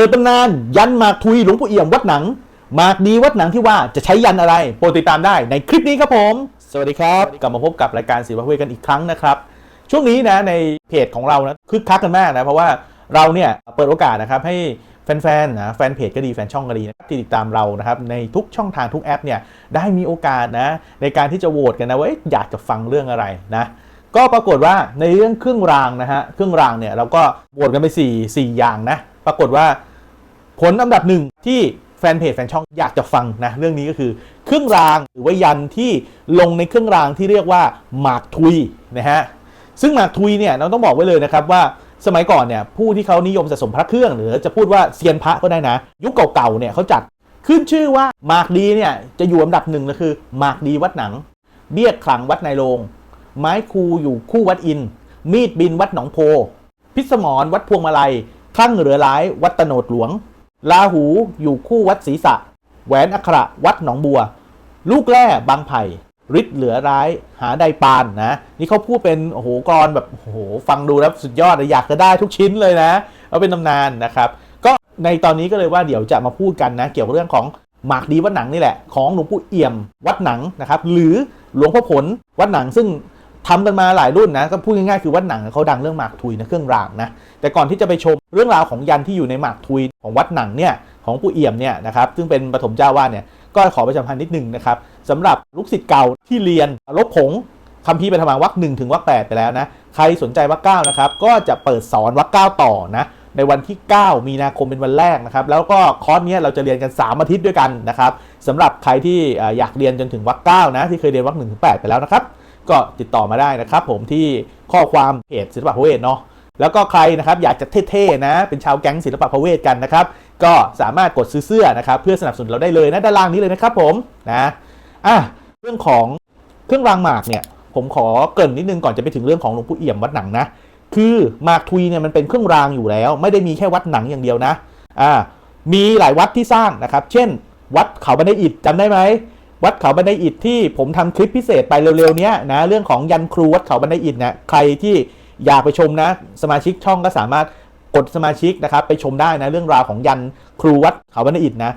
ปิดตำนานยันหมากทุยหลวงปู่เอี่ยมวัดหนังหมากดีวัดหนังที่ว่าจะใช้ยันอะไรโปรดติดตามได้ในคลิปนี้ครับผม สวัสดีครับ กลับมาพบกับรายการศิลปะเวทกันอีกครั้งนะครับ ช่วงนี้นะในเพจของเรานะคึกคักกันมากนะเพราะว่าเราเนี่ยเปิดโอกาสนะครับให้แฟนๆนะแฟนเพจก็ดีแฟนช่องก็ดีนะครับที่ติดตามเรานะครับในทุกช่องทางทุกแอปเนี่ยได้มีโอกาสนะในการที่จะโหวตกันนะว่าเอ๊ะอยากจะฟังเรื่องอะไรนะก็ปรากฏว่าในเรื่องเครื่องรางนะฮะเครื่องรางเนี่ยเราก็โหวตกันไป 4 4 อย่างนะปรากฏว่า ผลอันดับหนึ่งที่แฟนเพจแฟนช่องอยากจะฟังนะเรื่องนี้ก็คือ เครื่องรางหรือว่ายันที่ลงในเครื่องรางที่เรียกว่าหมากทุยนะฮะซึ่งหมากทุยเนี่ยเราต้องบอกไว้เลยนะครับว่าสมัยก่อนเนี่ยผู้ที่เขานิยมสะสมพระเครื่องหรือจะพูดว่าเซียนพระก็ได้นะ ยุคเก่าๆเนี่ยเขาจัดขึ้นชื่อว่าหมากดีเนี่ยจะอยู่อันดับหนึ่งก็คือหมากดีวัดหนัง เบี้ยขลังวัดนายโรงไม้คูอยู่คู่วัดอิน มีดบินวัดหนองโพ พิสมรวัดพวงมาลัยคลั่งเหลือร้ายวัดตะโนดหลวง ลาหูอยู่คู่วัดศรีสะแหวนอัคระวัดหนองบัว ลูกแร่บางไผ่ฤทธิ์เหลือร้ายหาใดปานนะ นี่เขาพูดเป็นโอ้โหกรแบบโอ้โหฟังดูแล้วสุดยอดเลยอยากจะได้ทุกชิ้นเลยนะเอาเป็นตำนานนะครับ ก็ในตอนนี้ก็เลยว่าเดี๋ยวจะมาพูดกันนะ เกี่ยวกับเรื่องของหมากดีวัดหนังนี่แหละของหลวงปู่เอี่ยมวัดหนังนะครับ หรือหลวงพ่อผลวัดหนังซึ่ง ทำกันมาหลายรุ่นนะก็พูดง่ายๆคือวัดหนังเขาดังเรื่องหมากทุยนะเครื่องรางนะแต่ก่อนที่จะไปชมเรื่องราวของยันที่อยู่ในหมากทุยของวัดหนังเนี่ยของปู่เอี่ยมเนี่ยนะครับซึ่งเป็นปฐมเจ้าวาดเนี่ยก็ขอประชาสัมพันธ์นิดนึงนะครับสำหรับลูกศิษย์เก่าที่เรียนลบผงคัมภีร์ปฐมวรรคหนึ่งถึงวรรคแปดไปแล้วนะใครสนใจวรรคเก้านะครับก็จะเปิดสอนวรรคเก้าต่อนะในวันที่ 9 มีนาคมเป็นวันแรกนะครับ แล้วก็คอร์สนี้เราจะเรียนกัน 3 อาทิตย์ด้วยกันนะครับสำหรับใครที่อยากเรียนจนถึงวรรคเก้านะ ที่เคยเรียนวรรคหนึ่งถึงแปดไปแล้วนะครับ ก็ติดต่อมาได้นะครับผมที่ข้อความเพจศิลปะพเวทเนาะแล้วก็ใครนะครับอยากจะเท่ๆนะ เป็นชาวแก๊งศิลปะพเวทกันนะครับ ก็สามารถกดซื้อเสื้อนะครับ เพื่อสนับสนุนเราได้เลยนะด้านล่างนี้เลยนะครับผมนะอะเรื่องของเครื่องรางหมากเนี่ยผมขอเกริ่นนิดนึงก่อนจะไปถึงเรื่องของหลวงปู่เอี่ยมวัดหนังนะคือหมากทุยเนี่ยมันเป็นเครื่องรางอยู่แล้ว ไม่ได้มีแค่วัดหนังอย่างเดียวนะอ่ามีหลายวัดที่สร้างนะครับ เช่น วัดเขาบันไดอิฐจำได้ไหม วัดเขาบันไดอิฐที่ผมทำคลิปพิเศษไปเร็วๆเนี้ยนะเรื่องของยันครูวัดเขาบันไดอิฐนะใครที่อยากไปชมนะ สมาชิกช่องก็สามารถกดสมาชิกนะครับไปชมได้นะเรื่องราวของยันครูวัดเขาบันไดอิฐนะ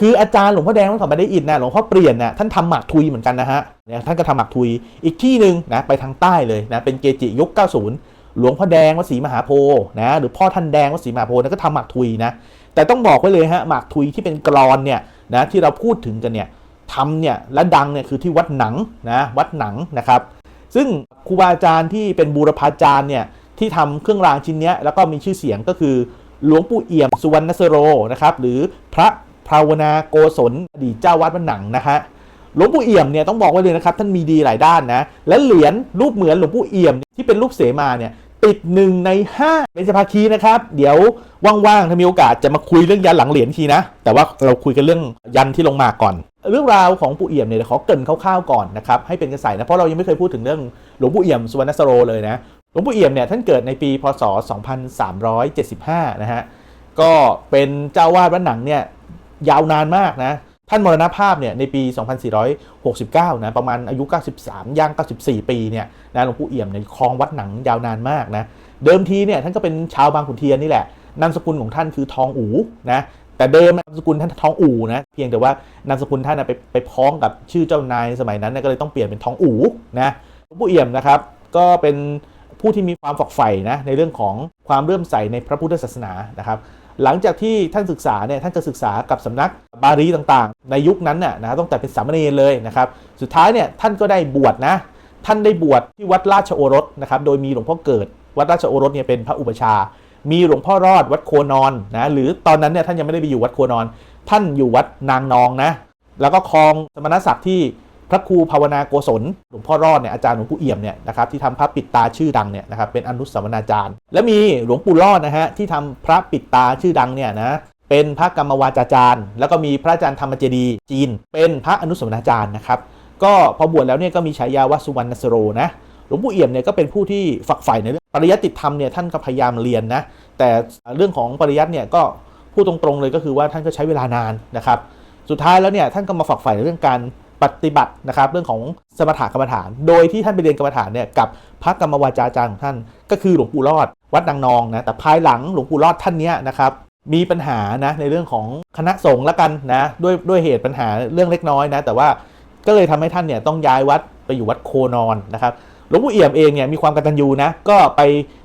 คืออาจารย์หลวงพ่อแดงวัดเขาบันไดอิฐนะหลวงพ่อเปลี่ยนนะท่านทำหมากทุยเหมือนกันนะฮะเนี่ยท่านก็ทำหมากทุยอีกที่หนึ่งนะไปทางใต้เลยนะเป็นเกจิยุค 90 หลวงพ่อแดงวัดศรีมหาโพธิ์นะหรือพ่อท่านแดงวัดศรีมหาโพธิ์นะก็ทำหมากทุยนะแต่ต้องบอกไว้เลยฮะหมากทุยที่เป็นกรอนเนี่ยนะที่เราพูดถึงกันเนี่ย ทำเนี่ยและดังเนี่ยคือที่วัดหนังนะวัดหนังนะครับ ซึ่งครูบาอาจารย์ที่เป็นบูรพาจารย์เนี่ยที่ทำเครื่องรางชิ้นเนี้ยแล้วก็มีชื่อเสียงก็คือหลวงปู่เอี่ยมสุวรรณสโรนะครับหรือพระภาวนาโกศลอดีตเจ้าวัดวัดหนังนะฮะหลวงปู่เอี่ยมเนี่ยต้องบอกไว้เลยนะครับท่านมีดีหลายด้านนะและเหรียญรูปเหมือนหลวงปู่เอี่ยมที่เป็นรูปเสมาเนี่ยติดหนึ่งในห้าเป็นสภาคีนะครับ เดี๋ยวว่างๆถ้ามีโอกาสจะมาคุยเรื่องยันหลังเหรียญทีนะ แต่ว่าเราคุยกันเรื่องยันที่ลงมาก่อน เรื่องราวของปู่เอี่ยมเนี่ยเขอเกินคร่าวๆก่อนนะครับให้เป็นกระแสนะเพราะเรายังไม่เคยพูดถึงเรื่องหลวงปู่เอี่ยมสุวรรณสโรเลยนะหลวงปู่เอี่ยมเนี่ยท่านเกิดในปีพศ 2375 นะฮะก็เป็นเจ้าวาดวัดหนังเนี่ยยาวนานมากนะท่านมรณภาพเนี่ยในปี 2469 นะประมาณอายุ 93 ย่าง 94 ปีเนี่ยนะหลวงปู่เอี่ยมเนี่ยครองวัดหนังยาวนานมากนะเดิมทีเนี่ยท่านก็เป็นชาวบางขุนเทียนนี่แหละนามสกุลของท่านคือทองอูนะ แต่เดิมนามสกุลท่านท้องอู่นะ เพียงแต่ว่านามสกุลท่านไปไปพ้องกับชื่อเจ้านายสมัยนั้นก็เลยต้องเปลี่ยนเป็นท้องอู่นะหลวงปู่เอี่ยมนะครับ ก็เป็นผู้ที่มีความฝักใฝ่นะในเรื่องของความเลื่อมใสในพระพุทธศาสนานะครับ หลังจากที่ท่านศึกษาเนี่ยท่านจะศึกษากับสำนักบาลีต่างๆ ในยุคนั้นน่ะนะต้องแต่เป็นสามเณรเลยนะครับ สุดท้ายเนี่ยท่านก็ได้บวชนะท่านได้บวชที่วัดราชโอรสนะครับ โดยมีหลวงพ่อเกิด วัดราชโอรสเนี่ยเป็นพระอุปชา มีหลวงพ่อรอดวัดโคนอนนะหรือตอนนั้นเนี่ยท่านยังไม่ได้ไปอยู่วัดโคนอน ท่านอยู่วัดนางนองนะ แล้วก็ครองสมณศักดิ์ที่พระครูภาวนาโกศลหลวงพ่อรอดเนี่ยอาจารย์หลวงปู่เอี่ยมเนี่ยนะครับที่ทำพระปิดตาชื่อดังเนี่ยนะครับเป็นอนุสาวนาจารย์ และมีหลวงปู่รอดนะฮะที่ทำพระปิดตาชื่อดังเนี่ยนะเป็นพระกรรมวาจาจารย์ แล้วก็มีพระอาจารย์ธรรมเจดีย์จีน เป็นพระอนุสาวนาจารย์นะครับก็พอบวชแล้วเนี่ยก็มีฉายาว่าสุวรรณสโรนะ ลวงปู่เอี่ยมเนี่ยก็เป็นผู้ที่ฝักใฝ่ในเรื่องปริยัติธรรมเนี่ยท่านก็พยายามเรียนนะแต่เรื่องของปริยัติเนี่ยก็พูดตรงๆเลยก็คือว่าท่านก็ใช้เวลานานนะครับ สุดท้ายแล้วเนี่ยท่านก็มาฝักใฝ่ในเรื่องการปฏิบัตินะครับเรื่องของสมถะกรรมฐาน โดยที่ท่านไปเรียนกรรมฐานเนี่ยกับพระกรรมวาจาจารย์ของท่าน ก็คือหลวงปู่รอด วัดนางนองนะแต่ภายหลังหลวงปู่รอดท่านเนี้ยนะครับมีปัญหานะในเรื่องของคณะสงฆ์ละกันนะด้วยด้วยเหตุปัญหาเรื่องเล็กน้อยนะแต่ว่าก็เลยทำให้ท่านเนี่ยต้องย้ายวัดไปอยู่วัดโคนอนนะครับ ลวงปู่เอี่ยมเองเนี่ยมีความกตัญญูนะก็ไป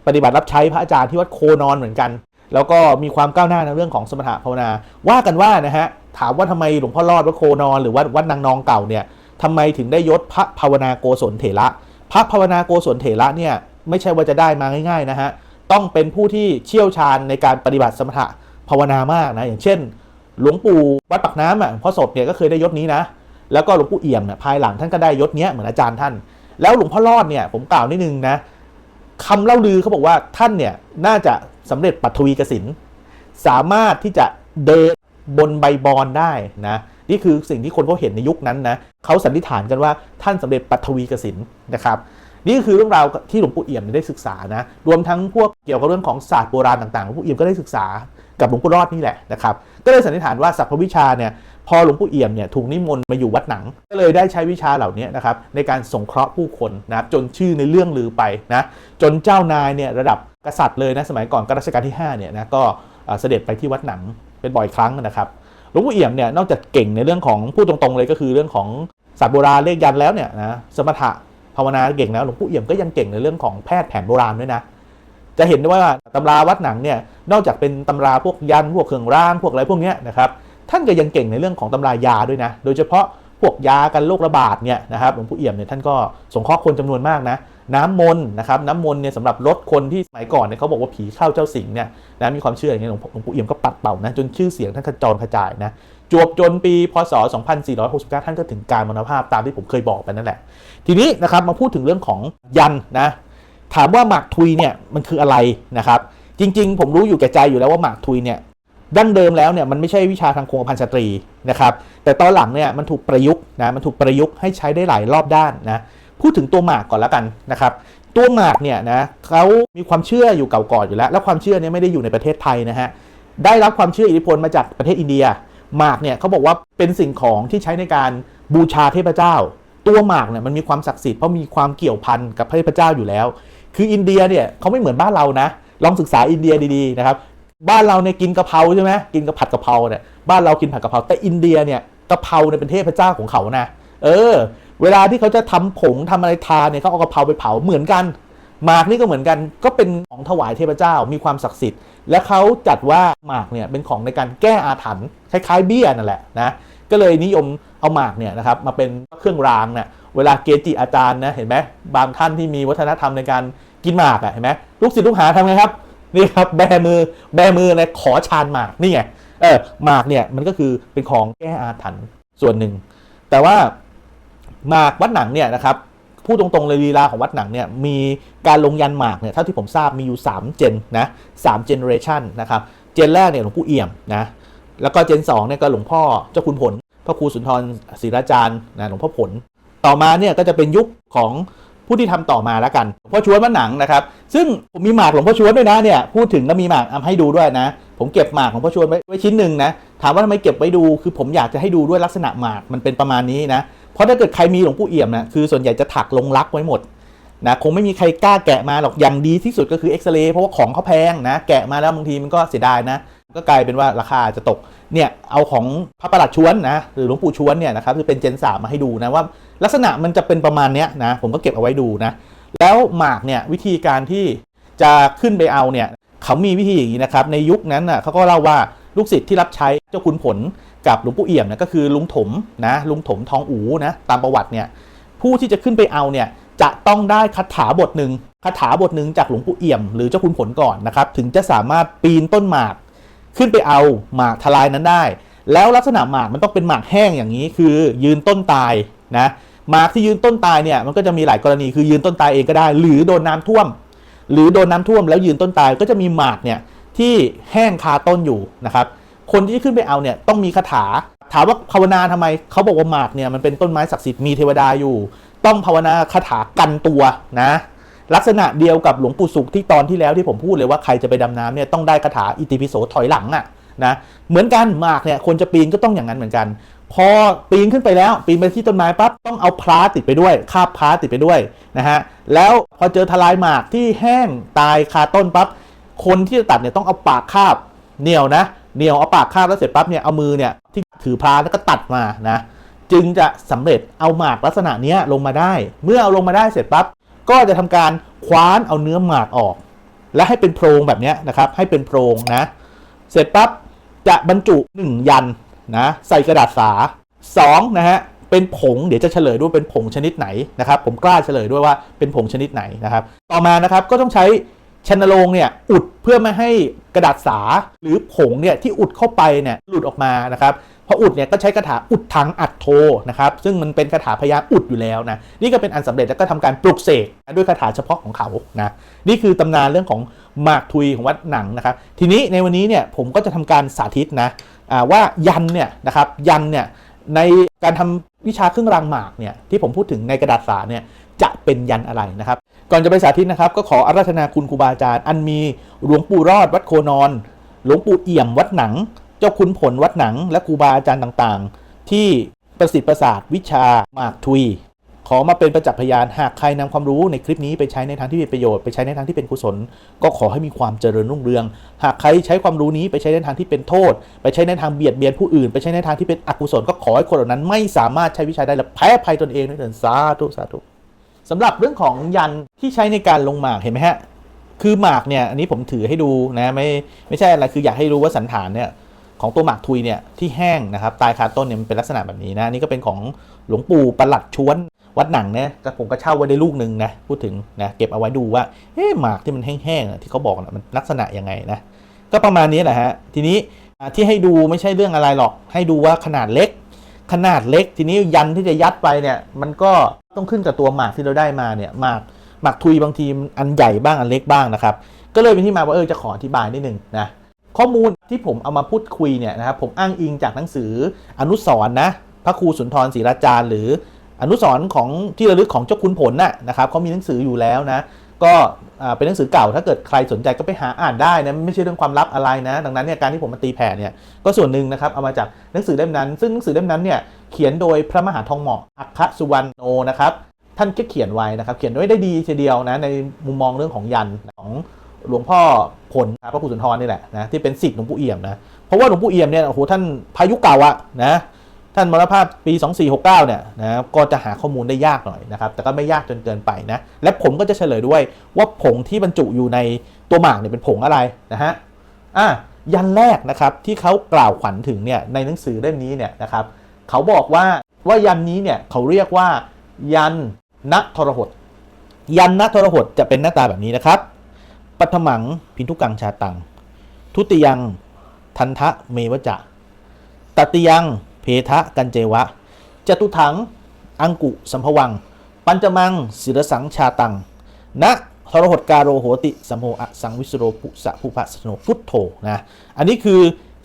ปฏิบัติรับใช้พระอาจารย์ที่วัดโคนอนเหมือนกัน แล้วก็มีความก้าวหน้าในเรื่องของสมถะภาวนา ว่ากันว่านะฮะถามว่าทำไมหลวงพ่อรอดวัดโคนอนหรือวัดวัดนางนองเก่าเนี่ยทำไมถึงได้ยศพระภาวนาโกศลเถระพระภาวนาโกศลเถระเนี่ยไม่ใช่ว่าจะได้มาง่ายๆนะฮะต้องเป็นผู้ที่เชี่ยวชาญในการปฏิบัติสมถะภาวนามากนะอย่างเช่น หลวงปู่วัดปากน้ำอะพ่อสดเนี่ยก็เคยได้ยศนี้นะแล้วก็หลวงปู่เอี่ยมเนี่ยภายหลังท่านก็ได้ยศเนี้ยเหมือนอาจารย์ท่าน แล้วหลวงพ่อรอดเนี่ยผมกล่าวนิดนึงนะคำเล่าลือเขาบอกว่าท่านเนี่ยน่าจะสำเร็จปัทวีกสินสามารถที่จะเดินบนใบบอนได้นะนี่คือสิ่งที่คนเขาเห็นในยุคนั้นนะเขาสันนิษฐานกันว่าท่านสำเร็จปัทวีกสินนะครับนี่คือเรื่องราวที่หลวงปู่เอี่ยมได้ศึกษานะรวมทั้งพวกเกี่ยวกับเรื่องของศาสตร์โบราณต่างๆหลวงปู่เอี่ยมก็ได้ศึกษากับหลวงปู่รอดนี่แหละนะครับ ก็เลยสันนิษฐานว่าสัพพวิชาเนี่ยพอหลวงปู่เอี่ยมเนี่ยถูกนิมนต์มาอยู่วัดหนัง ก็เลยได้ใช้วิชาเหล่านี้นะครับในการสงเคราะห์ผู้คนนะครับจนชื่อในเรื่องลือไปนะจนเจ้านายเนี่ยระดับกษัตริย์เลยนะสมัยก่อนกรัชกาลที่5เนี่ยนะก็เสด็จไปที่วัดหนังเป็นบ่อยครั้งนะครับหลวงปู่เอี่ยมเนี่ยนอกจากเก่งในเรื่องของพูดตรงๆเลยก็คือเรื่องของศาสตร์โบราณเลขยันแล้วเนี่ยนะสมถะภาวนาเก่งแล้วหลวงปู่เอี่ยมก็ยังเก่งในเรื่องของแพทย์แผนโบราณด้วยนะ จะเห็นได้ว่าตำราวัดหนังเนี่ยนอกจากเป็นตำราพวกยันพวกเครื่องร่างพวกอะไรพวกนี้นะครับท่านก็ยังเก่งในเรื่องของตำรายาด้วยนะ โดยเฉพาะพวกยากันโรคระบาดเนี่ยนะครับหลวงปู่เอี่ยมเนี่ยท่านก็สงเคราะห์คนจำนวนมากนะน้ำมนต์นะครับน้ำมนต์เนี่ยสำหรับลดคนที่สมัยก่อนเนี่ยเขาบอกว่าผีเข้าเจ้าสิงเนี่ยนะมีความเชื่ออย่างนี้หลวงพ่อหลวงปู่เอี่ยมก็ปัดเป่านะจนชื่อเสียงท่านกระจรกระจายนะจวบจนปีพศ 2469 ท่านก็ถึงการมรณภาพตามที่ผมเคยบอกไปนั่นแหละ ทีนี้นะครับมาพูดถึงเรื่องของยันนะ ถามว่าหมากทุยเนี่ยมันคืออะไรนะครับ จริง ๆ ผมรู้อยู่แก่ใจอยู่แล้วว่าหมากทุยเนี่ยดั้งเดิมแล้วเนี่ยมันไม่ใช่วิชาทางคงกระพันสตรีนะครับ แต่ตอนหลังเนี่ยมันถูกประยุกต์นะมันถูกประยุกต์ให้ใช้ได้หลายรอบด้านนะพูดถึงตัวหมากก่อนแล้วกันนะครับ ตัวหมากเนี่ยนะเขามีความเชื่ออยู่เก่าก่อนอยู่แล้ว แล้วความเชื่อเนี่ยไม่ได้อยู่ในประเทศไทยนะฮะได้รับความเชื่ออิทธิพลมาจากประเทศอินเดียหมากเนี่ยเขาบอกว่าเป็นสิ่งของที่ใช้ในการบูชาเทพเจ้า ตัวหมากเนี่ยมันมีความศักดิ์สิทธิ์เพราะมีความเกี่ยวพันกับเทพเจ้าอยู่แล้ว คืออินเดียเนี่ยเขาไม่เหมือนบ้านเรานะ ลองศึกษาอินเดียดีๆนะครับ บ้านเราเนี่ยกินกะเพราใช่ไหมกินกะผัดกะเพราเนี่ย บ้านเรากินผัดกะเพรา แต่อินเดียเนี่ยกะเพราเนี่ยเป็นเทพเจ้าของเขานะ เออ เวลาที่เขาจะทำผงทำอะไรทานเนี่ยเขาเอากะเพราไปเผาเหมือนกันหมากนี่ก็เหมือนกัน ก็เป็นของถวายเทพเจ้า มีความศักดิ์สิทธิ์ และเขาจัดว่าหมากเนี่ยเป็นของในการแก้อาถรรพ์คล้ายๆเบี้ยนั่นแหละนะ ก็เลยนิยมเอาหมากเนี่ยนะครับมาเป็นเครื่องรางเนี่ยเวลาเกจิอาจารย์นะเห็นไหมบางท่านที่มีวัฒนธรรมในการ กินหมากอะเห็นไหมลูกศิษย์ลูกหาทำไงครับนี่ครับแบมือแบมือเลยขอชานหมากนี่ไงเออหมากเนี่ยมันก็คือเป็นของแก้อาถรรพ์ส่วนหนึ่ง แต่ว่าหมากวัดหนังเนี่ยนะครับพูดตรงๆเลยลีลาของวัดหนังเนี่ยมีการลงยันหมากเนี่ยเท่าที่ผมทราบมีอยู่ 3 เจนนะสามเจเนเรชันนะครับเจนแรกเนี่ยหลวงปู่เอี่ยมนะแล้วก็เจน2เนี่ยก็หลวงพ่อเจ้าคุณผลพระครูสุนทรศรีราจารย์นะหลวงพ่อผล ต่อมาเนี่ยก็จะเป็นยุคของ ผู้ที่ทำต่อมาแล้วกันหลวงพ่อชวนวัดหนังนะครับ ซึ่งผมมีหมากหลวงพ่อชวนด้วยนะเนี่ยพูดถึงก็มีหมากเอาให้ดูด้วยนะ ผมเก็บหมากของพ่อชวนไว้ไว้ชิ้นหนึ่งนะถามว่าทำไมเก็บไว้ดูคือผมอยากจะให้ดูด้วยลักษณะหมากมันเป็นประมาณนี้นะเพราะถ้าเกิดใครมีหลวงปู่เอี่ยมนะคือส่วนใหญ่จะถักลงลักไว้หมดนะคงไม่มีใครกล้าแกะมาหรอกอย่างดีที่สุดก็คือเอ็กซเรย์เพราะว่าของเขาแพงนะแกะมาแล้วบางทีมันก็เสียดายนะ ก็กลายเป็นว่าราคาจะตกเนี่ยเอาของพระประหลัดชวนนะหรือหลวงปู่ชวนเนี่ยนะครับคือเป็นเจนสามมาให้ดูนะว่า ลักษณะมันจะเป็นประมาณเนี้ยนะผมก็เก็บเอาไว้ดูนะแล้วหมากเนี่ยวิธีการที่จะขึ้นไปเอาเนี่ยเขามีวิธีอย่างนี้นะครับในยุคนั้นน่ะเขาก็เล่าว่าลูกศิษย์ที่รับใช้เจ้าคุณผลกับหลวงปู่เอี่ยมเนี่ยก็คือลุงถมนะลุงถมทองอูนะตามประวัติเนี่ยผู้ที่จะขึ้นไปเอาเนี่ยจะต้องได้คาถาบทหนึ่งคาถาบทหนึ่งจากหลวงปู่เอี่ยม หรือเจ้าคุณผลก่อนนะครับถึงจะสามารถปีนต้นหมาก ขึ้นไปเอาหมากทลายนั้นได้ แล้วลักษณะหมากมันต้องเป็นหมากแห้งอย่างนี้ คือยืนต้นตายนะหมากที่ยืนต้นตายเนี่ยมันก็จะมีหลายกรณีคือยืนต้นตายเองก็ได้ หรือโดนน้าท่วม หรือโดนน้าท่วมแล้วยืนต้นตายก็จะมีหมากเนี่ยที่แห้งคาต้นอยู่นะครับคนที่ขึ้นไปเอาเนี่ยต้องมีคาถา ถามว่าภาวนาทำไมเขาบอกว่าหมากเนี่ยมันเป็นต้นไม้ศักดิ์สิทธิ์มีเทวดาอยู่ ต้องภาวนาคาถากันตัวนะ ลักษณะเดียวกับหลวงปู่สุขที่ตอนที่แล้วที่ผมพูดเลยว่าใครจะไปดำน้ำเนี่ยต้องได้คาถาอิติปิโสถอยหลังอะนะเหมือนกันหมากเนี่ยคนจะปีนก็ต้องอย่างนั้นเหมือนกัน พอปีนขึ้นไปแล้ว ปีนไปที่ต้นไม้ปั๊บต้องเอาพลาติดไปด้วยคาบพลาติดไปด้วยนะฮะแล้วพอเจอทลายหมากที่แห้งตายคาต้นปั๊บคนที่จะตัดเนี่ยต้องเอาปากคาบเหนียวนะเหนียวเอาปากคาบแล้วเสร็จปั๊บเนี่ยเอามือเนี่ยที่ถือพลาแล้วก็ตัดมานะจึงจะสำเร็จเอาหมากลักษณะเนี้ยลงมาได้ เมื่อเอาลงมาได้เสร็จปั๊บ ก็จะทำการคว้านเอาเนื้อหมากออก และให้เป็นโพรงแบบนี้นะครับให้เป็นโพรงนะ เสร็จปั๊บจะบรรจุ 1 ยันนะใส่กระดาษสา2นะฮะเป็นผงเดี๋ยวจะเฉลยด้วยเป็นผงชนิดไหนนะครับผมกล้าเฉลยด้วยว่าเป็นผงชนิดไหนนะครับ ต่อมานะครับก็ต้องใช้ชนโรงเนี่ยอุดเพื่อไม่ให้กระดาษสาหรือผงเนี่ยที่อุดเข้าไปเนี่ยหลุดออกมานะครับ พออุดเนี่ยก็ใช้คาถาอุดทางอัดโทนะครับซึ่งมันเป็นคาถาพยาอุดอยู่แล้วนะนี่ก็เป็นอันสำเร็จแล้วก็ทำการปลุกเสกด้วยคาถาเฉพาะของเขานะนี่คือตำนานเรื่องของหมากทุยของวัดหนังนะครับทีนี้ในวันนี้เนี่ยผมก็จะทำการสาธิตนะว่ายันเนี่ยนะครับยันเนี่ยในการทำวิชาเครื่องรางหมากเนี่ยที่ผมพูดถึงในกระดาษสาเนี่ยจะเป็นยันอะไรนะครับ ก่อนจะไปสาธิตนะครับ ก็ขออาราธนาคุณครูบาอาจารย์ อันมีหลวงปู่รอดวัดโคนอน หลวงปู่เอี่ยมวัดหนัง เจ้าคุณผลวัดหนังและครูบาอาจารย์ต่างๆ ที่ประสิทธิ์ประสาทวิชาหมากทุย ขอมาเป็นประจักษ์พยานหากใครนำความรู้ในคลิปนี้ไปใช้ในทางที่เป็นประโยชน์ไปใช้ในทางที่เป็นกุศล ก็ขอให้มีความเจริญรุ่งเรือง หากใครใช้ความรู้นี้ไปใช้ในทางที่เป็นโทษ ไปใช้ในทางเบียดเบียนผู้อื่น ไปใช้ในทางที่เป็นอกุศล ก็ขอให้คนเหล่านั้นไม่สามารถใช้วิชาได้และแพ้ภัยตนเองด้วยเถิดสาธุสาธุสำหรับเรื่องของยันที่ใช้ในการลงหมากเห็นไหมฮะคือหมากเนี่ยอันนี้ผมถือให้ดูนะไม่ไม่ใช่อะไรคืออยากให้รู้ว่าสันฐานเนี่ย ของตัวหมากทุยเนี่ยที่แห้งนะครับตายคาต้นเนี่ยมันเป็นลักษณะแบบนี้นะนี่ก็เป็นของหลวงปู่ประหลัดชวนวัดหนังเนี่ยก็ผมก็เช่าไว้ได้ลูกหนึ่งนะพูดถึงนะเก็บเอาไว้ดูว่าเอ๊ะหมากที่มันแห้งๆอะที่เขาบอกนะมันลักษณะยังไงนะก็ประมาณนี้แหละฮะทีนี้ที่ให้ดูไม่ใช่เรื่องอะไรหรอก ให้ดูว่าขนาดเล็ก ขนาดเล็ก ทีนี้ยันที่จะยัดไปเนี่ยมันก็ต้องขึ้นกับตัวหมากที่เราได้มาเนี่ยหมากหมากทุยบางทีมันอันใหญ่บ้างอันเล็กบ้างนะครับก็เลยเป็นที่มาว่าเออจะขออธิบายนิดนึงนะ ข้อมูลที่ผมเอามาพูดคุยเนี่ยนะครับผมอ้างอิงจากหนังสืออนุสรณ์นะพระครูสุนทรศรีราจารย์ หรืออนุสรณ์ของที่ระลึกของเจ้าคุณผลน่ะนะครับเขามีหนังสืออยู่แล้วนะก็เป็นหนังสือเก่าถ้าเกิดใครสนใจก็ไปหาอ่านได้นะไม่ใช่เรื่องความลับอะไรนะ ดังนั้นเนี่ยการที่ผมมาตีแผ่เนี่ยก็ส่วนหนึ่งนะครับเอามาจากหนังสือเล่มนั้น ซึ่งหนังสือเล่มนั้นเนี่ยเขียนโดยพระมหาทองเหมาะอัคคสุวรรณโนนะครับท่านก็เขียนไว้นะครับเขียนไว้ได้ดีทีเดียวนะในมุมมองเรื่องของยันของ หลวงพ่อผลพระครูสุนทรนี่แหละนะที่เป็นศิษย์หลวงปู่เอี่ยมนะเพราะว่าหลวงปู่เอี่ยมเนี่ยโอ้โหท่านพายุเก่าอะนะท่านมรณภาพปี 2469 เนี่ยนะก็จะหาข้อมูลได้ยากหน่อยนะครับ แต่ก็ไม่ยากจนเกินไปนะ และผมก็จะเฉลยด้วยว่าผงที่บรรจุอยู่ในตัวหมากเนี่ยเป็นผงอะไรนะฮะอะยันแรกนะครับที่เขากล่าวขวัญถึงเนี่ยในหนังสือเล่มนี้เนี่ยนะครับเขาบอกว่าว่ายันนี้เนี่ยเขาเรียกว่ายันณทรหดยันณทรหดจะเป็นหน้าตาแบบนี้นะครับ ปัทมังพินทุกังชาตัง ทุติยังทันทะเมวจะตติยังเพทะกันเจวะ จตุถัง อังกุสัมภวัง ปัญจมังศิรสังชาตังณทรหดการโรโหติสัมโหอสังวิสโรปุสะภูพะสโนพุทโธนะ อันนี้คือ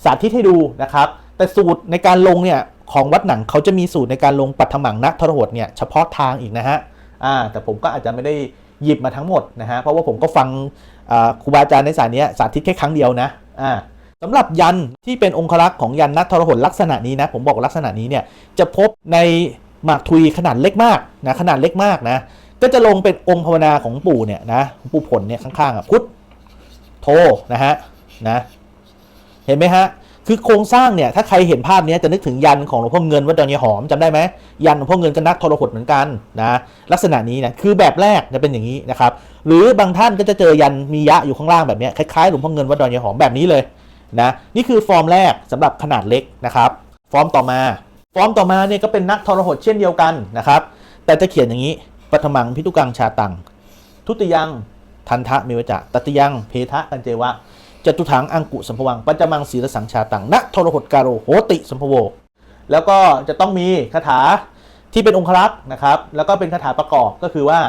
สาธิตให้ดูนะครับ แต่สูตรในการลงเนี่ยของวัดหนังเขาจะมีสูตรในการลงปัทมังณทรหดเนี่ยเฉพาะทางอีกนะฮะ อ่าแต่ผมก็อาจจะไม่ได้หยิบมาทั้งหมดนะฮะ เพราะว่าผมก็ฟัง ครูบาอาจารย์ในสายนี้สาธิตแค่ครั้งเดียวนะอ่าสำหรับยันที่เป็นองครักษ์ของยันนัททรหดลักษณะนี้นะผมบอกลักษณะนี้เนี่ยจะพบในหมากทุยขนาดเล็กมากนะขนาดเล็กมากนะก็จะลงเป็นองค์ภาวนาของปู่เนี่ยนะปู่ผลเนี่ยข้างๆอะพุทธโทนะฮะนะเห็นไหมฮะ คือโครงสร้างเนี่ยถ้าใครเห็นภาพนี้จะนึกถึงยันของหลวงพ่อเงินวัดดอนยายหอมจำได้ไหมยันหลวงพ่อเงินก็นักทรหดเหมือนกันนะลักษณะนี้นะคือแบบแรกจะเป็นอย่างนี้นะครับหรือบางท่านก็จะเจอยันมียะอยู่ข้างล่างแบบนี้คล้ายๆหลวงพ่อเงินวัดดอนยายหอมแบบนี้เลยนะนี่คือฟอร์มแรกสำหรับขนาดเล็กนะครับ ฟอร์มต่อมา ฟอร์มต่อมาเนี่ยก็เป็นนักทรหดเช่นเดียวกันนะครับ แต่จะเขียนอย่างนี้ปฐมังพิทุกังชาตัง ทุติยังทันทะเมวจะตติยังเพทะกันเจวะ จตุถังอังกุสัมภวังปัญจมังศีรสังชาตังณทรหดการโรโหติสัมภโวแล้วก็จะต้องมีคาถาที่เป็นองครักษ์นะครับ แล้วก็เป็นคาถาประกอบก็คือว่า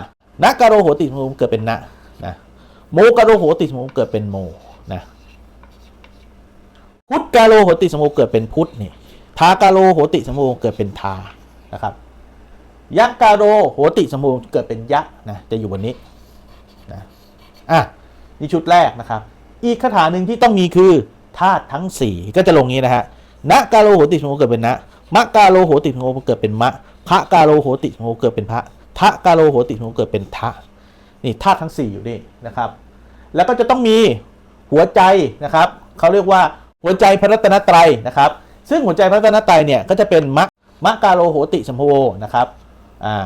ณการโรโหติสัมภโวเกิดเป็นณนะโมการโรโหติสัมภโวเกิดเป็นโมนะพุทธการโรโหติสัมภโวเกิดเป็นพุทธนี่ทาการโรโหติสัมภโวเกิดเป็นทานะครับยักษ์การโรโหติสัมภโวเกิดเป็นยะนะจะอยู่บนนี้นะอะนี่ชุดแรกนะครับ อีกคาถาหนึ่งที่ต้องมีคือธาตุทั้ง 4 ก็จะลงนี้นะฮะณกาโลโหติสมโภเกิดเป็นณมะกาโลโหติสมโภเกิดเป็นมะพระกาโลโหติสมโภเกิดเป็นพระทะกาโลโหติสมโภเกิดเป็นทะนี่ธาตุทั้ง 4 อยู่นี่นะครับ แล้วก็จะต้องมีหัวใจนะครับเขาเรียกว่าหัวใจพระรัตนตรัยนะครับ ซึ่งหัวใจพระรัตนตรัยเนี่ยก็จะเป็นมะมะกาโลโหติสัมภโวนะครับอ่า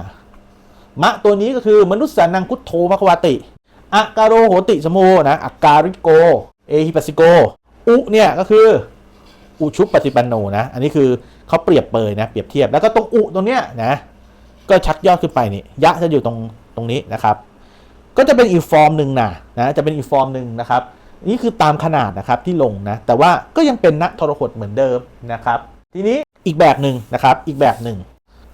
มะตัวนี้ก็คือมนุษย์สานังพุทโธภควาติ อะกาโรโหติสมโวนะอักการิโก เอหิปัสสิโก อุเนี่ยก็คือ อุชุปปฏิปันโนนะ อันนี้คือเขาเปรียบเปยนะเปรียบเทียบแล้วก็ตรงอุตรงเนี้ยนะก็ชักยอดขึ้นไปนี่ยะจะอยู่ตรงตรงนี้นะครับ ก็จะเป็นอีกฟอร์มหนึ่งนะนะจะเป็นอีกฟอร์มหนึ่งนะครับนี่คือตามขนาดนะครับที่ลงนะแต่ว่าก็ยังเป็นณทรหดเหมือนเดิมนะครับ ทีนี้อีกแบบหนึ่งนะครับอีกแบบหนึ่ง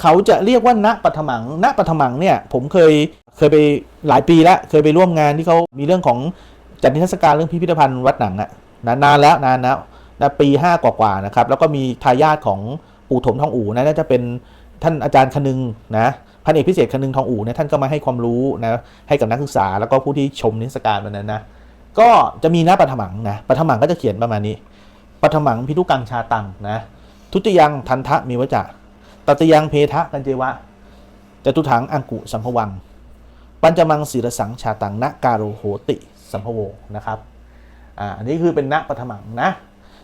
เขาจะเรียกว่าณปฐมังณปฐมังเนี่ยผมเคยเคยไปหลายปีแล้วเคยไปร่วมงานที่เขามีเรื่องของจัดนิทรรศการเรื่องพิพิธภัณฑ์วัดหนังอะนานานแล้วนานแล้วนะปี5กว่าๆนะครับแล้วก็มีทายาทของปู่ถมทองอู่นะน่าจะเป็นท่านอาจารย์คนึงนะพันเอกพิเศษคนึงทองอู่เนี่ยท่านก็มาให้ความรู้นะให้กับนักศึกษาแล้วก็ผู้ที่ชมนิทรรศการวันนั้นนะก็จะมีหน้าปฐมังนะปฐมังก็จะเขียนประมาณนี้ปฐมังพิทุกังชาตังนะทุติยังทันทะมีวจะ ตติยังเพทะกันเจวะจตุถังอังกุสัมภวัง ปัญจมังศีรสังชาตังนะการโรโหติสัมภโวนะครับอ่าอันนี้คือเป็นณปฐมังนะ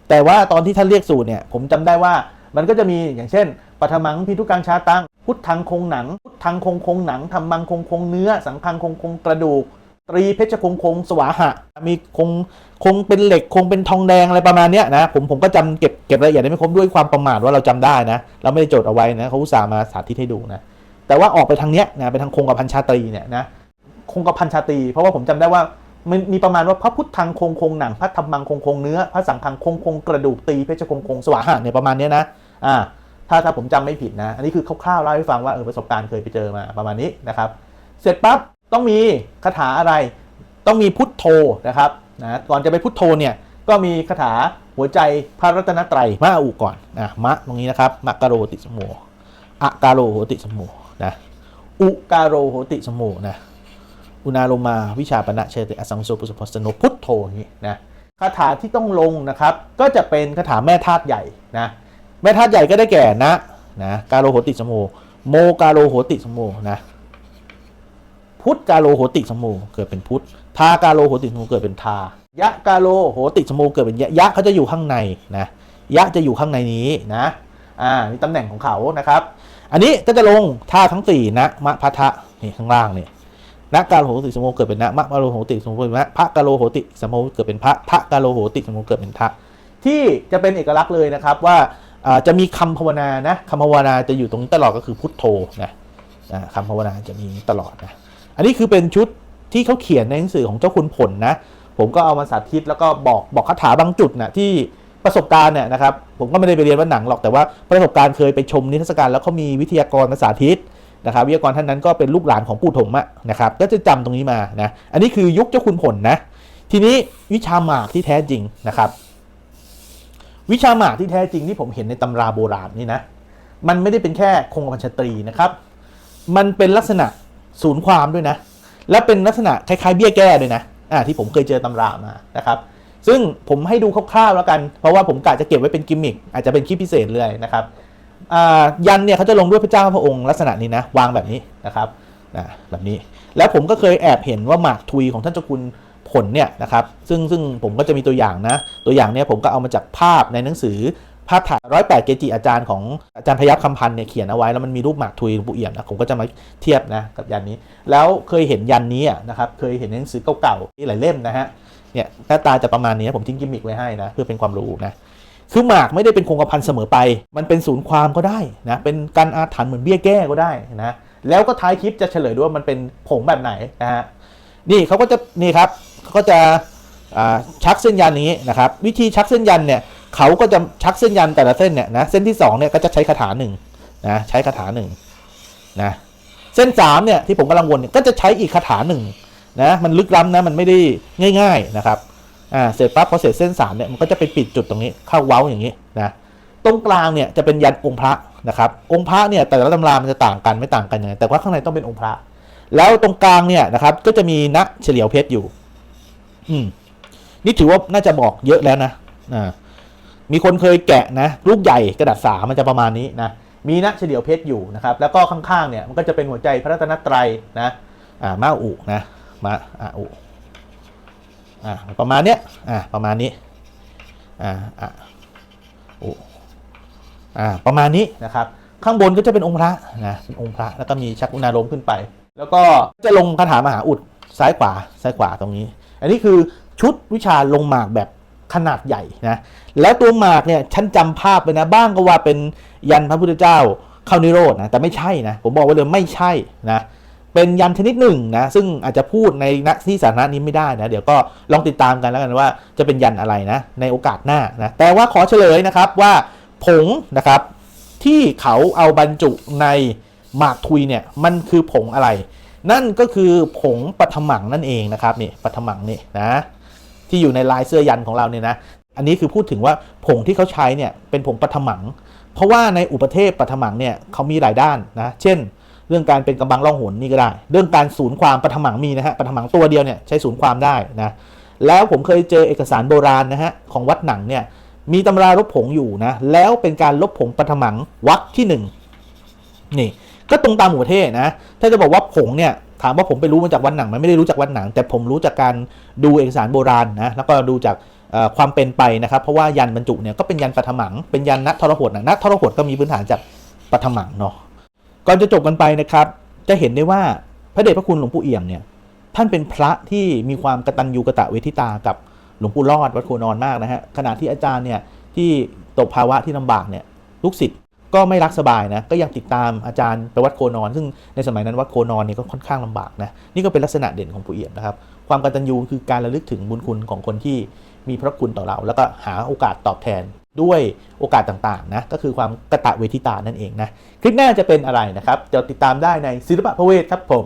แต่ว่าตอนที่ท่านเรียกสูตรเนี่ยผมจำได้ว่ามันก็จะมีอย่างเช่นปฐมังพิทุกังชาตังพุทธังคงหนังพุทธังคงคงหนังธรรมังคงคงเนื้อ สังฆังคงคงกระดูก ตรีเพชรคงคงสวาหะ มีคงคงเป็นเหล็กคงเป็นทองแดงอะไรประมาณเนี้ยนะผมผมก็จำเก็บเก็บรายละเอียดได้ไม่ครบด้วยความประมาทว่าเราจำได้นะ เราไม่ได้จดเอาไว้นะเขาอุตส่าห์มาสาธิตให้ดูนะแต่ว่าออกไปทางเนี้ยนะไปทางคงกับพันชาตรีเนี่ยนะคงกับพันชาตรีเพราะว่าผมจำได้ว่ามันมีประมาณว่าพระพุทธังคงคงหนังพระธรรมังคงคงเนื้อพระสังฆังคงคงกระดูกตีเพชรคงคงสวาหะเนี่ยประมาณเนี้ยนะอ่าถ้าถ้าผมจำไม่ผิดนะ อันนี้คือคร่าวๆเล่าให้ฟังว่าเออประสบการณ์เคยไปเจอมาประมาณนี้นะครับ เสร็จปั๊บ ต้องมีคาถาอะไร ต้องมีพุทโธนะครับนะก่อนจะไปพุทโธเนี่ยก็มีคาถาหัวใจพระรัตนตรัยมะอุก่อนอะมะตรงนี้นะครับมะกะโรติสมโมอะกาโรโหติสมโมนะอุกาโรโหติสมโมนะอุณาโลมาวิชาปณะเชติอสังโสปุสพสโนพุทโธนี้นะคาถาที่ต้องลงนะครับ ก็จะเป็นคาถาแม่ธาตุใหญ่นะแม่ธาตุใหญ่ก็ได้แก่นะนะกาโรโหติสมโมโมกาโรโหติสมโมนะ พุทธกาโลโหติสมโมเกิดเป็นพุทธทากาโลโหติสมโมเกิดเป็นทายะกาโลโหติสมโมเกิดเป็นยะยะเขาจะอยู่ข้างในนะยะจะอยู่ข้างในนี้นะอ่านี่ตำแหน่งของเขานะครับ อันนี้ก็จะลงท่าทั้งสี่นะมะพัทะนี่ข้างล่างนี่นะกาโลโหติสมโมเกิดเป็นนะมะกาโลโหติสมโมเป็นมะพระกาโลโหติสมโมเกิดเป็นพระทะกาโลโหติสมโมเกิดเป็นทะที่จะเป็นเอกลักษณ์เลยนะครับว่าจะมีคำภาวนานะคำภาวนาจะอยู่ตรงนี้ตลอดก็คือพุทโธนะคำภาวนาจะมีตลอดนะ อันนี้คือเป็นชุดที่เขาเขียนในหนังสือของเจ้าคุณผลนะ ผมก็เอามาสาธิตแล้วก็บอกบอกคาถาบางจุดนะที่ประสบการณ์เนี่ยนะครับ ผมก็ไม่ได้ไปเรียนว่าหนังหรอกแต่ว่าประสบการณ์เคยไปชมนิทรรศการแล้วเขามีวิทยากรมาสาธิตนะครับ วิทยากรท่านนั้นก็เป็นลูกหลานของปู่ถมอะนะครับ ก็จะจำตรงนี้มานะ อันนี้คือยุคเจ้าคุณผลนะ ทีนี้วิชาหมากที่แท้จริงนะครับ วิชาหมากที่แท้จริงที่ผมเห็นในตำราโบราณนี่นะ มันไม่ได้เป็นแค่คงกระพันชตรีนะครับ มันเป็นลักษณะ ศูนย์ความด้วยนะ และเป็นลักษณะคล้ายๆเบี้ยแก้ด้วยนะอ่าที่ผมเคยเจอตำรามานะครับ ซึ่งผมให้ดูคร่าวๆแล้วกัน เพราะว่าผมกะจะเก็บไว้เป็นกิมมิคอาจจะเป็นคลิปพิเศษเลยนะครับอ่ายันเนี่ยเขาจะลงด้วยพระเจ้าพระองค์ลักษณะนี้นะวางแบบนี้นะครับนะแบบนี้ แล้วผมก็เคยแอบเห็นว่าหมากทุยของท่านเจ้าคุณผลเนี่ยนะครับซึ่งซึ่งผมก็จะมีตัวอย่างนะ ตัวอย่างเนี่ยผมก็เอามาจากภาพในหนังสือ ภาพถ่ายร้อยแปดเกจิอาจารย์ของอาจารย์พยัคฆ์คำพันธ์เนี่ยเขียนเอาไว้แล้วมันมีรูปหมากทุยหลวงปู่เอี่ยมนะผมก็จะมาเทียบนะกับยันนี้ แล้วเคยเห็นยันนี้นะครับเคยเห็นในหนังสือเก่าๆที่หลายเล่มนะฮะเนี่ยหน้าตาจะประมาณนี้ผมทิ้งกิมมิกไว้ให้นะเพื่อเป็นความรู้นะคือหมากไม่ได้เป็นคงกระพันเสมอไป มันเป็นศูนย์ความก็ได้นะเป็นการอาถรรพ์เหมือนเบี้ยแก้ก็ได้นะแล้วก็ท้ายคลิปจะเฉลยด้วยว่ามันเป็นผงแบบไหนนะฮะนี่เขาก็จะนี่ครับเขาก็จะชักเส้นยันนี้นะครับ วิธีชักเส้นยันเนี่ย เขาก็จะชักเส้นยันแต่ละเส้นเนี่ยนะเส้นที่2เนี่ยก็จะใช้คาถาหนึ่งนะใช้คาถาหนึ่งนะเส้น3เนี่ยที่ผมกำลังวนเนี่ยก็จะใช้อีกคาถาหนึ่งนะมันลึกล้ำนะมันไม่ได้ง่าย ๆนะครับอ่าเสร็จปั๊บพอเสร็จเส้น3เนี่ยมันก็จะไปปิดจุดตรงนี้เข้าเว้าอย่างนี้นะตรงกลางเนี่ยจะเป็นยันองค์พระนะครับองค์พระเนี่ยแต่ละตำรามันจะต่างกันไม่ต่างกันยังไงแต่ว่าข้างในต้องเป็นองค์พระ แล้วตรงกลางเนี่ยนะครับก็จะมีณเฉลียวเพชรอยู่ อืมนี่ถือว่าน่าจะบอกเยอะแล้วนะอ่า มีคนเคยแกะนะลูกใหญ่กระดาษสามันจะประมาณนี้นะมีนะเฉลียวเพชรอยู่นะครับแล้วก็ข้างๆเนี่ยมันก็จะเป็นหัวใจพระรัตนตรัยนะอ่ามาอุนะมาอ่าอุอ่าประมาณเนี้ยอ่าประมาณนี้อ่าอ่าอ้อ่าประมาณนี้นะครับข้างบนก็จะเป็นองค์พระนะเป็นองค์พระแล้วก็มีชักอุณาโลมขึ้นไป แล้วก็จะลงคาถามหาอุดซ้ายขวาซ้ายขวาตรงนี้ อันนี้คือชุดวิชาลงหมากแบบ ขนาดใหญ่นะแล้วตัวหมากเนี่ยฉันจำภาพไปนะบ้างก็ว่าเป็นยันพระพุทธเจ้าเข้านิโรธนะแต่ไม่ใช่นะผมบอกไว้เลยไม่ใช่นะเป็นยันชนิดหนึ่งนะซึ่งอาจจะพูดในณที่สาธารณะนี้ไม่ได้นะเดี๋ยวก็ลองติดตามกันแล้วกันว่าจะเป็นยันอะไรนะในโอกาสหน้านะแต่ว่าขอเฉลยนะครับว่าผงนะครับที่เขาเอาบรรจุในหมากทุยเนี่ยมันคือผงอะไร นั่นก็คือผงปัทมังนั่นเองนะครับนี่ปัทมังนี่นะ ที่อยู่ในลายเสื้อยันของเราเนี่ยนะอันนี้คือพูดถึงว่าผงที่เขาใช้เนี่ยเป็นผงปัทมัง เพราะว่าในอุปเทศปัทมังเนี่ยเขามีหลายด้านนะเช่น เรื่องการเป็นกำบังล่องหนนี่ก็ได้ เรื่องการศูนย์ความปัทมังมีนะฮะปัทมังตัวเดียวเนี่ยใช้ศูนย์ความได้นะแล้วผมเคยเจอเอกสารโบราณนะฮะของวัดหนังเนี่ยมีตำราลบผงอยู่นะแล้วเป็นการลบผงปัทมังวักที่หนึ่งนี่ก็ตรงตามหัวเทศนะถ้าจะบอกว่าผงเนี่ย ถามว่าผมไปรู้มาจากวัดหนังมันไม่ได้รู้จากวัดหนัง แต่ผมรู้จากการดูเอกสารโบราณนะแล้วก็ดูจากความเป็นไปนะครับเพราะว่ายันบรรจุเนี่ยก็เป็นยันปัทมังเป็นยันนัททรหดนะนัททรหดก็มีพื้นฐานจากปัทมังเนาะก่อนจะจบกันไปนะครับ จะเห็นได้ว่าพระเดชพระคุณหลวงปู่เอี่ยมเนี่ยท่านเป็นพระที่มีความกตัญญูกตเวทิตากับหลวงปู่รอดวัดโคนอนมากนะฮะขณะที่อาจารย์เนี่ยที่ตกภาวะที่ลำบากเนี่ยลูกศิษย์ ก็ไม่รักสบายนะ ก็ยังติดตามอาจารย์ไปวัดโคนอน ซึ่งในสมัยนั้นวัดโคนอนเนี่ยก็ค่อนข้างลำบากนะ นี่ก็เป็นลักษณะเด่นของปู่เอี่ยมนะครับ ความกตัญญูคือการระลึกถึงบุญคุณของคนที่มีพระคุณต่อเรา แล้วก็หาโอกาสตอบแทนด้วยโอกาสต่างๆนะ ก็คือความกะตะเวทิตานั่นเองนะ คลิปหน้าจะเป็นอะไรนะครับ จะติดตามได้ในศิลปะพระเวทครับผม